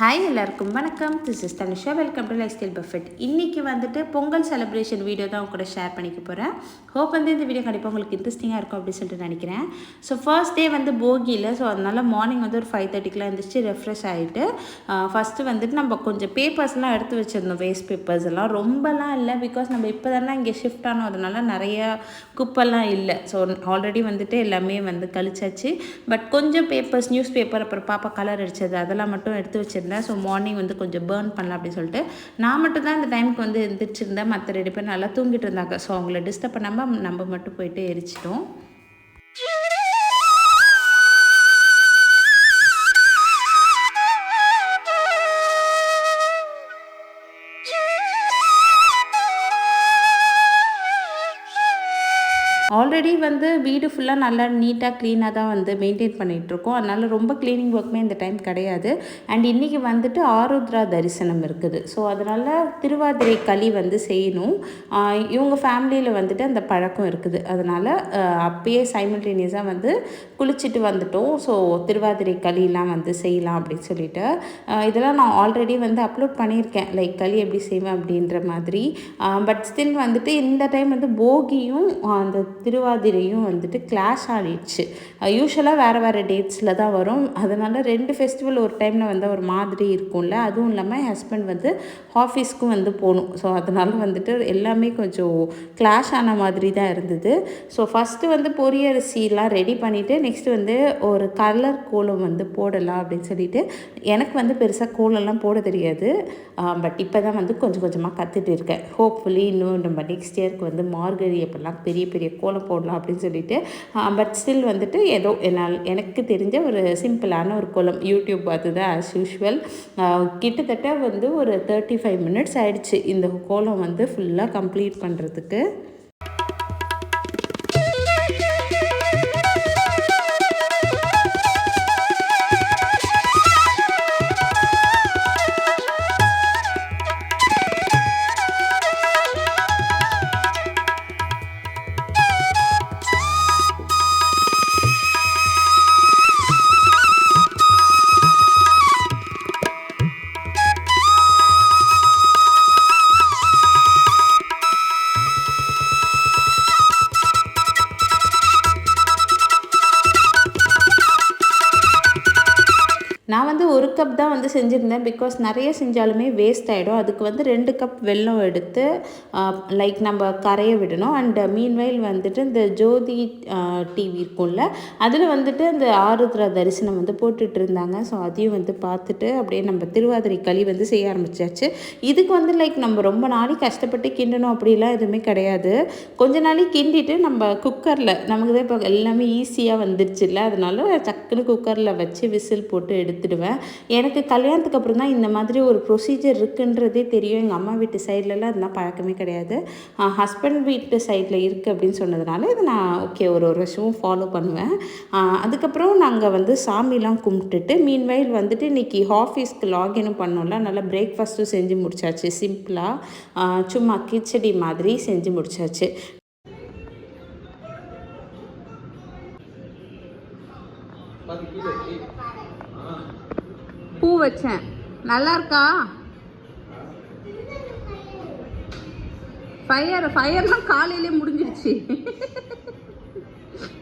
Hi எல்லாருக்கும் வணக்கம். This is Dhanusha welcome to lifestyle buffet இன்றைக்கி வந்துட்டு பொங்கல் செலிப்ரேஷன் வீடியோ தான் உங்க கூட ஷேர் பண்ணிக்க போகிறேன் ஹோப் வந்து இந்த வீடியோ கண்டிப்பாக உங்களுக்கு இன்ட்ரெஸ்டிங்காக இருக்கும் அப்படின்னு சொல்லிட்டு நினைக்கிறேன். ஸோ ஃபர்ஸ்ட் டே வந்து போகியில் ஸோ அதனால் மார்னிங் வந்து ஒரு ஃபைவ் தேர்ட்டிக்கெலாம் எழுந்திரிச்சு ரெஃப்ரெஷ் ஆகிட்டு ஃபஸ்ட்டு வந்துட்டு நம்ம கொஞ்சம் பேப்பர்ஸ்லாம் எடுத்து வச்சுருந்தோம் வேஸ்ட் பேப்பர்ஸ் எல்லாம். ரொம்பலாம் இல்லை பிகாஸ் நம்ம இப்போ தானே இங்கே ஷிஃப்ட் ஆனோம் அதனால நிறைய குப்பெல்லாம் இல்லை. ஸோ ஆல்ரெடி வந்துட்டு எல்லாமே வந்து கழிச்சாச்சு. பட் கொஞ்சம் பேப்பர்ஸ் நியூஸ் பேப்பர் அப்புறம் பாப்பா கலர் அடிச்சது அதெல்லாம் மட்டும் எடுத்து வச்சுருந்தேன். ஸோ மார்னிங் வந்து கொஞ்சம் பேர்ன் பண்ணலாம் அப்படின்னு சொல்லிட்டு. நான் மட்டும் தான் இந்த டைமுக்கு வந்து எந்திரிச்சிருந்தேன். மற்ற ரெண்டு பேர் நல்லா தூங்கிட்டு இருந்தாங்க. ஸோ அவங்கள டிஸ்டர்ப் பண்ணாமல் நம்ம மட்டும் போயிட்டு எரிச்சிட்டோம். ஆல்ரெடி வந்து வீடு ஃபுல்லாக நல்லா நீட்டாக க்ளீனாக தான் வந்து மெயின்டைன் பண்ணிகிட்ருக்கோம் அதனால் ரொம்ப க்ளீனிங் ஒர்க்குமே இந்த டைம் கிடையாது. அண்ட் இன்றைக்கி வந்துட்டு ஆருத்ரா தரிசனம் இருக்குது. ஸோ அதனால் திருவாதிரை களி வந்து செய்யணும். இவங்க ஃபேமிலியில் வந்துட்டு அந்த பழக்கம் இருக்குது. அதனால் அப்பயே சைமல்டேனியஸாக வந்து குளிச்சுட்டு வந்துட்டோம். ஸோ திருவாதிரை களிலாம் வந்து செய்யலாம் அப்படின்னு சொல்லிட்டு. இதெல்லாம் நான் ஆல்ரெடி வந்து அப்லோட் பண்ணியிருக்கேன். லைக் களி எப்படி செய்வேன் அப்படின்ற மாதிரி. பட் ஸ்டில் வந்துட்டு இந்த டைம் வந்து போகியும் அந்த திருவா திருவாதிரையும் வந்துட்டு கிளாஷ் ஆடிடுச்சு யூஸ்வலாக வேறு வேறு டேட்ஸில் தான் வரும். அதனால் ரெண்டு ஃபெஸ்டிவல் ஒரு டைமில் வந்து ஒரு மாதிரி இருக்கும்ல. அதுவும் இல்லாமல் என் ஹஸ்பண்ட் வந்து ஆஃபீஸ்க்கும் வந்து போகணும். ஸோ அதனால் வந்துட்டு எல்லாமே கொஞ்சம் கிளாஷ் ஆன மாதிரி தான் இருந்தது. ஸோ ஃபஸ்ட்டு வந்து பொரியரிசிலாம் ரெடி பண்ணிவிட்டு நெக்ஸ்ட்டு வந்து ஒரு கலர் கோலம் வந்து போடலாம் அப்படின்னு சொல்லிட்டு எனக்கு வந்து பெருசாக கோலம்லாம் போட தெரியாது. பட் இப்போ தான் வந்து கொஞ்சம் கொஞ்சமாக கற்றுட்டு இருக்கேன். ஹோப்ஃபுல்லி இன்னும் நம்ம நெக்ஸ்ட் இயர்க்கு வந்து மார்கழி அப்படிலாம் பெரிய பெரிய கோலம் போடலாம் அப்படின்னு சொல்லிட்டு பட் ஸ்டில் வந்துட்டு ஏதோ என்னால் எனக்கு தெரிஞ்ச ஒரு சிம்பிளான ஒரு கோலம் யூடியூப் பார்த்து தான் ஆஸ் யூஷுவல் கிட்டத்தட்ட வந்து ஒரு தேர்ட்டி ஃபைவ் மினிட்ஸ் ஆகிடுச்சு இந்த கோலம் வந்து ஃபுல்லாக கம்ப்ளீட் பண்ணுறதுக்கு ஒரு கப் தான் வந்து செஞ்சுருந்தேன். பிகாஸ் நிறைய செஞ்சாலுமே வேஸ்ட் ஆகிடும் அதுக்கு வந்து ரெண்டு கப் வெல்லம் எடுத்து லைக் நம்ம கரைய விடணும். அண்ட் மீன்வைல் வந்துட்டு இந்த ஜோதி டிவி இருக்கும்ல அதில் வந்துட்டு அந்த ஆருத்ரா தரிசனம் வந்து போட்டுட்டு இருந்தாங்க. ஸோ அதையும் வந்து பார்த்துட்டு அப்படியே நம்ம திருவாதிரை களி வந்து செய்ய ஆரம்பிச்சாச்சு. இதுக்கு வந்து லைக் நம்ம ரொம்ப நாளைக்கு கஷ்டப்பட்டு கிண்டணும் அப்படிலாம் எதுவுமே கிடையாது. கொஞ்ச நாளைக்கு கிண்டிட்டு நம்ம குக்கரில் நமக்கு தான் இப்போ எல்லாமே ஈஸியாக வந்துருச்சுல்ல அதனால டக்குன்னு குக்கரில் வச்சு விசில் போட்டு எடுத்துடுவேன். எனக்கு கல்யாணத்துக்கு அப்புறம் தான் இந்த மாதிரி ஒரு ப்ரொசீஜர் இருக்குன்றதே தெரியும். எங்கள் அம்மா வீட்டு சைட்லலாம் அதெல்லாம் பழக்கமே கிடையாது. ஹஸ்பண்ட் வீட்டு சைடில் இருக்குது அப்படின்னு சொன்னதுனால இதை நான் ஓகே ஒரு ஒரு வருஷமும் ஃபாலோ பண்ணுவேன். அதுக்கப்புறம் நாங்கள் வந்து சாமிலாம் கும்பிட்டுட்டு மீன்வயல் வந்துட்டு இன்றைக்கி ஆஃபீஸ்க்கு லாகினும் பண்ணோம்ல நல்லா பிரேக்ஃபாஸ்ட்டும் செஞ்சு முடிச்சாச்சு. சிம்பிளாக சும்மா கிச்சடி மாதிரி செஞ்சு முடிச்சாச்சு. பூ வச்சேன். நல்லா இருக்கா ஃபயர் ஃபயர்லாம் காலையிலே முடிஞ்சிருச்சு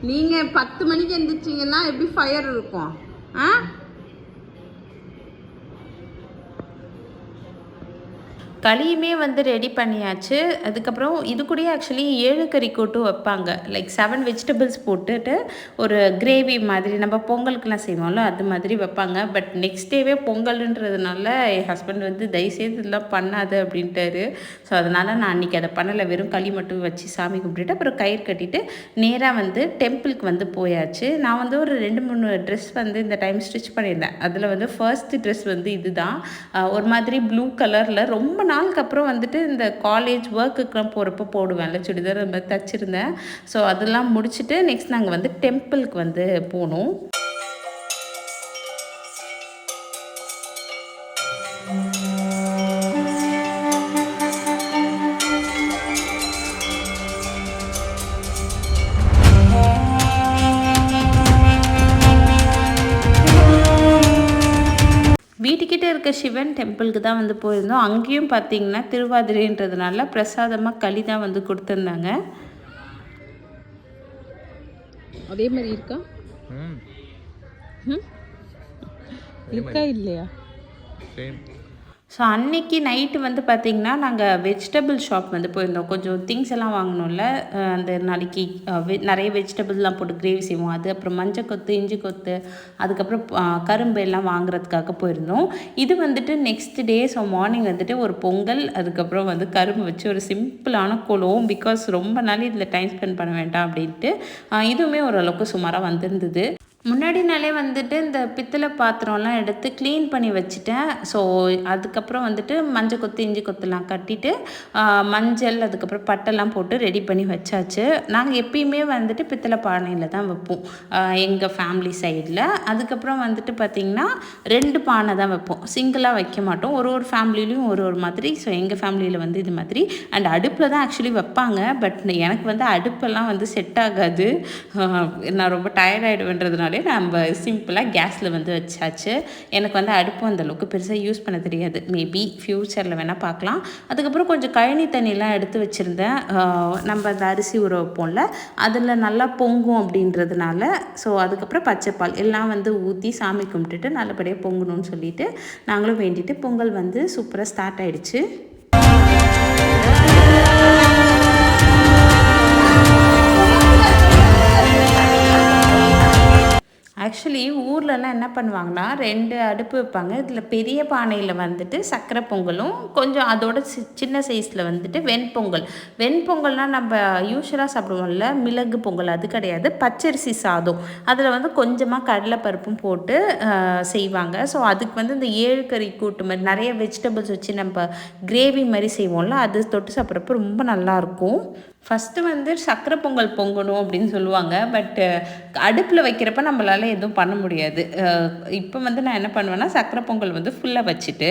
நீங்கள் பத்து மணிக்கு எந்திரிச்சிங்கன்னா எப்படி ஃபயர் இருக்கும்? ஆ? களியுமே வந்து ரெடி பண்ணியாச்சு. அதுக்கப்புறம் இது கூடயே ஆக்சுவலி ஏழு கறி கூட்டு வைப்பாங்க. லைக் செவன் வெஜிடபிள்ஸ் போட்டுட்டு ஒரு கிரேவி மாதிரி நம்ம பொங்கலுக்குலாம் செய்வோம்ல அது மாதிரி வைப்பாங்க. பட் நெக்ஸ்ட் டேவே பொங்கல்ன்றதுனால என் ஹஸ்பண்ட் வந்து தயவுசெய்து இதெல்லாம் பண்ணாது அப்படின்ட்டாரு. ஸோ அதனால் நான் அன்றைக்கி அதை பண்ணலை. வெறும் களி மட்டும் வச்சு சாமி கும்பிட்டுட்டு அப்புறம் கயிறு கட்டிட்டு நேராக வந்து டெம்பிளுக்கு வந்து போயாச்சு. நான் வந்து ஒரு ரெண்டு மூணு ட்ரெஸ் வந்து இந்த டைம் ஸ்டிச் பண்ணியிருந்தேன். அதில் வந்து ஃபர்ஸ்ட் ட்ரெஸ் வந்து இதுதான். ஒரு மாதிரி ப்ளூ கலரில் ரொம்ப நாளுக்கு அப்புறம் வந்துட்டு இந்த காலேஜ் ஒர்க்குக்கெலாம் போகிறப்ப போடுவேன்ல சுடிதார் அந்த மாதிரி தச்சிருந்தேன். ஸோ அதெல்லாம் முடிச்சுட்டு நெக்ஸ்ட் நாங்கள் வந்து டெம்பிளுக்கு வந்து போனோம். இருக்க சிவன் டெம்பிளுக்கு தான் வந்து போயிருந்தோம். அங்கேயும் பார்த்தீங்கன்னா திருவாதிரைன்றதுனால பிரசாதமாக களி தான் வந்து கொடுத்துருந்தாங்க. அதே மாதிரி இருக்கா? ம். ம்? இருக்கா இல்லையா? ஸோ அன்னைக்கு நைட்டு வந்து பார்த்திங்கன்னா நாங்கள் வெஜிடபிள் ஷாப் வந்து போயிருந்தோம். கொஞ்சம் திங்ஸ் எல்லாம் வாங்கணும்ல. அந்த நாளைக்கு வெ- நிறைய வெஜிடபிள்லாம் போட்டு கிரேவி செய்வோம். அது அப்புறம் மஞ்சள் கொத்து இஞ்சி கொத்து அதுக்கப்புறம் கரும்பு எல்லாம் வாங்குறதுக்காக போயிருந்தோம். இது வந்துட்டு நெக்ஸ்ட் டே ஸோ மார்னிங் வந்துட்டு ஒரு பொங்கல் அதுக்கப்புறம் வந்து கரும்பு வச்சு ஒரு சிம்பிளான குளம் பிகாஸ் ரொம்ப நாள் இதில் டைம் ஸ்பெண்ட் பண்ண வேண்டாம் அப்படின்ட்டு இதுவுமே ஓரளவுக்கு சுமாராக வந்திருந்தது. முன்னாடி நாளே வந்துட்டு இந்த பித்தளை பாத்திரம்லாம் எடுத்து க்ளீன் பண்ணி வச்சுட்டேன். ஸோ அதுக்கப்புறம் வந்துட்டு மஞ்சள் கொத்து இஞ்சி கொத்துலாம் கட்டிட்டு மஞ்சள் அதுக்கப்புறம் பட்டெல்லாம் போட்டு ரெடி பண்ணி வச்சாச்சு. நாங்கள் எப்பயுமே வந்துட்டு பித்தளை பானையில் தான் வைப்போம். எங்கள் ஃபேமிலி சைடில் அதுக்கப்புறம் வந்துட்டு பார்த்திங்கன்னா ரெண்டு பானை தான் வைப்போம். சிங்கிளாக வைக்க மாட்டோம். ஒரு ஒரு ஃபேமிலிலையும் ஒரு ஒரு மாதிரி. ஸோ எங்கள் ஃபேமிலியில் வந்து இது மாதிரி. அண்ட் அடுப்பில் தான் ஆக்சுவலி வைப்பாங்க. பட் எனக்கு வந்து அடுப்பெல்லாம் வந்து செட் ஆகாது. நான் ரொம்ப டயர்ட் ஆகிடுவேன்றதுனாலே நம்ம சிம்பிளாக கேஸில் வந்து வச்சாச்சு. எனக்கு வந்து அடுப்பு அந்த அளவுக்கு பெருசாக யூஸ் பண்ண தெரியாது. மேபி ஃப்யூச்சரில் வேணால் பார்க்கலாம். அதுக்கப்புறம் கொஞ்சம் கழனி தண்ணிலாம் எடுத்து வச்சுருந்தேன். நம்ம அந்த அரிசி ஊற வைப்போம்ல அதில் நல்லா பொங்கும் அப்படின்றதுனால ஸோ அதுக்கப்புறம் பச்சைப்பால் எல்லாம் வந்து ஊற்றி சாமி கும்பிட்டுட்டு நல்லபடியாக பொங்கணும்னு சொல்லிட்டு நாங்களும் வேண்டிட்டு பொங்கல் வந்து சூப்பராக ஸ்டார்ட் ஆகிடுச்சு ஆக்சுவலி ஊர்லலாம் என்ன பண்ணுவாங்கன்னா ரெண்டு அடுப்பு வைப்பாங்க. இதில் பெரிய பானையில் வந்துட்டு சக்கரை பொங்கலும் கொஞ்சம் அதோட சி- சின்ன சைஸில் வந்துட்டு வெண்பொங்கல். வெண்பொங்கல்னால் நம்ம யூஸ்வலாக சாப்பிடுவோம்ல மிளகு பொங்கல் அது கிடையாது. பச்சரிசி சாதம். அதில் வந்து கொஞ்சமாக கடலைப்பருப்பும் போட்டு செய்வாங்க. ஸோ அதுக்கு வந்து இந்த ஏழு கறி கூட்டு மாதிரி நிறைய வெஜிடபிள்ஸ் வச்சு நம்ம கிரேவி மாதிரி செய்வோம்ல அது தொட்டு சாப்பிட்றப்ப ரொம்ப நல்லாயிருக்கும் ஃபஸ்ட்டு வந்து சக்கரை பொங்கல் பொங்கணும் அப்படின்னு சொல்லுவாங்க. பட்டு அடுப்பில் வைக்கிறப்ப நம்மளால் எதுவும் பண்ண முடியாது. இப்போ வந்து நான் என்ன பண்ணுவேன்னா சக்கரை பொங்கல் வந்து ஃபுல்லாக வச்சுட்டு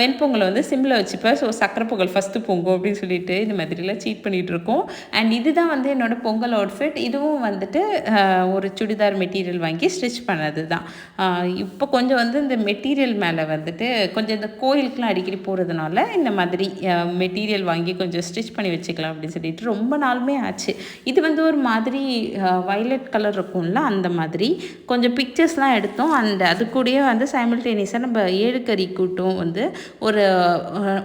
வெண்பொங்கலை வந்து சிம்மில் வச்சுப்பேன். ஸோ சக்கரை பொங்கல் ஃபஸ்ட்டு பொங்கும் அப்படின்னு சொல்லிட்டு இந்த மாதிரிலாம் சீட் பண்ணிகிட்ருக்கோம் அண்ட் இதுதான் வந்து என்னோடய பொங்கல் அவுட்ஃபிட் இதுவும் வந்துட்டு ஒரு சுடிதார் மெட்டீரியல் வாங்கி ஸ்டிச் பண்ணது தான் இப்போ கொஞ்சம் வந்து இந்த மெட்டீரியல் மேலே வந்துட்டு கொஞ்சம் இந்த கோயிலுக்குலாம் அடிக்கடி போகிறதுனால இந்த மாதிரி மெட்டீரியல் வாங்கி கொஞ்சம் ஸ்டிச் பண்ணி வச்சுக்கலாம் அப்படின்னு சொல்லிட்டு ரொம்ப நாளுமே ஆச்சு. இது வந்து ஒரு மாதிரி வயலட் கலர் இருக்கும்ல அந்த மாதிரி. கொஞ்சம் பிக்சர்ஸ்லாம் எடுத்தோம். அந்த அது கூடயே வந்து சைமில்டேனியஸாக நம்ம ஏழு கறி கூட்டும் வந்து ஒரு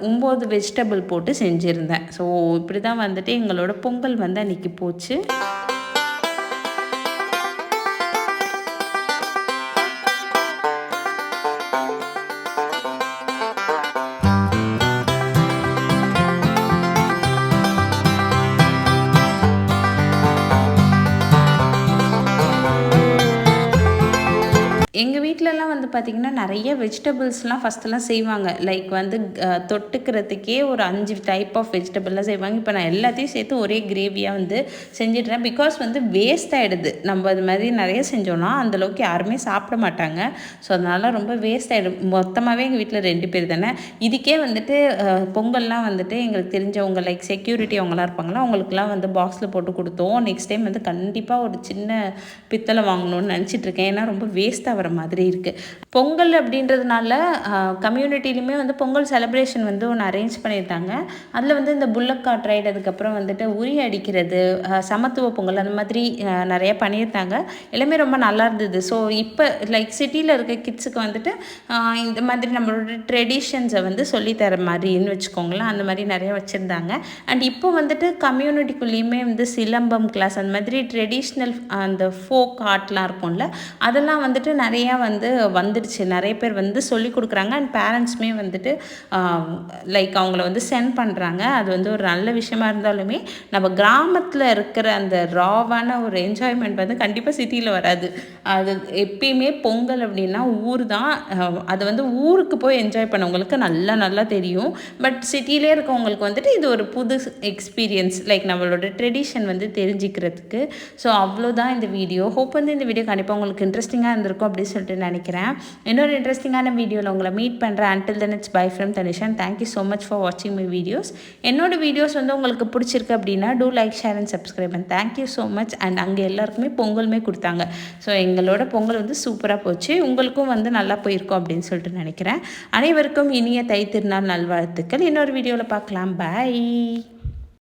ஒம்பது வெஜிடபிள் போட்டு செஞ்சுருந்தேன். ஸோ இப்படி தான் வந்துட்டு எங்களோட பொங்கல் வந்து அன்றைக்கி போச்சு. எங்கள் வீட்டிலலாம் வந்து பார்த்திங்கன்னா நிறைய வெஜிடபிள்ஸ்லாம் ஃபஸ்ட்டெல்லாம் செய்வாங்க. லைக் வந்து தொட்டுக்கிறதுக்கே ஒரு அஞ்சு டைப் ஆஃப் வெஜிடபிள்லாம் செய்வாங்க. இப்போ நான் எல்லாத்தையும் சேர்த்து ஒரே கிரேவியாக வந்து செஞ்சிடுறேன். பிகாஸ் வந்து வேஸ்ட் ஆகிடுது நம்ம அது மாதிரி நிறைய செஞ்சோன்னா அந்தளவுக்கு யாருமே சாப்பிட மாட்டாங்க. ஸோ அதனால் ரொம்ப வேஸ்ட் ஆகிடும் மொத்தமாகவே எங்கள் வீட்டில் ரெண்டு பேர் தானே. இதுக்கே வந்துட்டு பொங்கல்லாம் வந்துட்டு எங்களுக்கு தெரிஞ்சவங்க லைக் செக்யூரிட்டி அவங்களாம் இருப்பாங்களா அவங்களுக்குலாம் வந்து பாக்ஸில் போட்டு கொடுத்தோம். நெக்ஸ்ட் டைம் வந்து கண்டிப்பாக ஒரு சின்ன பித்தளை வாங்கணும்னு நினச்சிட்டு இருக்கேன். ஏன்னா ரொம்ப வேஸ்ட்டாக வர மாதிரி இருக்குது பொங்கல் அப்படின்றதுனால கம்யூனிட்டிலையுமே வந்து பொங்கல் செலிப்ரேஷன் வந்து ஒன்று அரேஞ்ச் பண்ணியிருந்தாங்க அதில் வந்து இந்த புல்லக் காட் ரைடு அதுக்கப்புறம் வந்துட்டு உரி அடிக்கிறது சமத்துவ பொங்கல் அந்த மாதிரி நிறையா பண்ணியிருந்தாங்க. எல்லாமே ரொம்ப நல்லா இருந்தது. ஸோ இப்போ லைக் சிட்டியில் இருக்க கிட்ஸுக்கு வந்துட்டு இந்த மாதிரி நம்மளோட ட்ரெடிஷன்ஸை வந்து சொல்லித்தர மாதிரின்னு வச்சுக்கோங்களேன். அந்த மாதிரி நிறைய வச்சுருந்தாங்க. அண்ட் இப்போ வந்துட்டு கம்யூனிட்டிக்குள்ளேயுமே வந்து சிலம்பம் கிளாஸ் அந்த மாதிரி ட்ரெடிஷ்னல் அந்த ஃபோக் ஆர்ட்லாம் இருக்கும்ல அதெல்லாம் வந்துட்டு நிறையா வந்து வந்துடுச்சு. நிறைய பேர் வந்து சொல்லி கொடுக்குறாங்க. அண்ட் பேரண்ட்ஸுமே வந்துட்டு லைக் அவங்கள வந்து சென்ட் பண்ணுறாங்க அது வந்து ஒரு நல்ல விஷயமா இருந்தாலுமே நம்ம கிராமத்தில் இருக்கிற அந்த ராவான ஒரு என்ஜாய்மெண்ட் வந்து கண்டிப்பாக சிட்டியில் வராது. அது எப்பயுமே பொங்கல் அப்படின்னா ஊர் தான் அது வந்து ஊருக்கு போய் என்ஜாய் பண்ணவங்களுக்கு நல்லா நல்லா தெரியும். பட் சிட்டியிலே இருக்கவங்களுக்கு வந்துட்டு இது ஒரு புது எக்ஸ்பீரியன்ஸ் லைக் நம்மளோட ட்ரெடிஷன் வந்து தெரிஞ்சுக்கிறதுக்கு. ஸோ அவ்வளோதான் இந்த வீடியோ ஹோப் வந்து இந்த வீடியோ கண்டிப்பாக உங்களுக்கு இன்ட்ரெஸ்டிங்காக இருந்திருக்கும். அப்படின்னு சொல்லிட்டு நினைக்கிறேன். இன்னொரு இன்ட்ரெஸ்டிங்கான வீடியோவில் உங்களை மீட் பண்ணுறேன் until then it's bye from Thanishan thank you so much for வாட்சிங் மை வீடியோஸ் என்னோட வீடியோஸ் வந்து உங்களுக்கு பிடிச்சிருக்கு அப்படின்னா do like share and subscribe and thank you so much and அங்கே எல்லாருக்குமே பொங்கலுமே கொடுத்தாங்க. ஸோ எங்களோட பொங்கல் வந்து சூப்பராக போச்சு. உங்களுக்கும் வந்து நல்லா போயிருக்கும் அப்படின்னு சொல்லிட்டு நினைக்கிறேன். அனைவருக்கும் இனிய தை திருநாள் நல்வாழ்த்துக்கள். இன்னொரு வீடியோவில் பார்க்கலாம். பாய்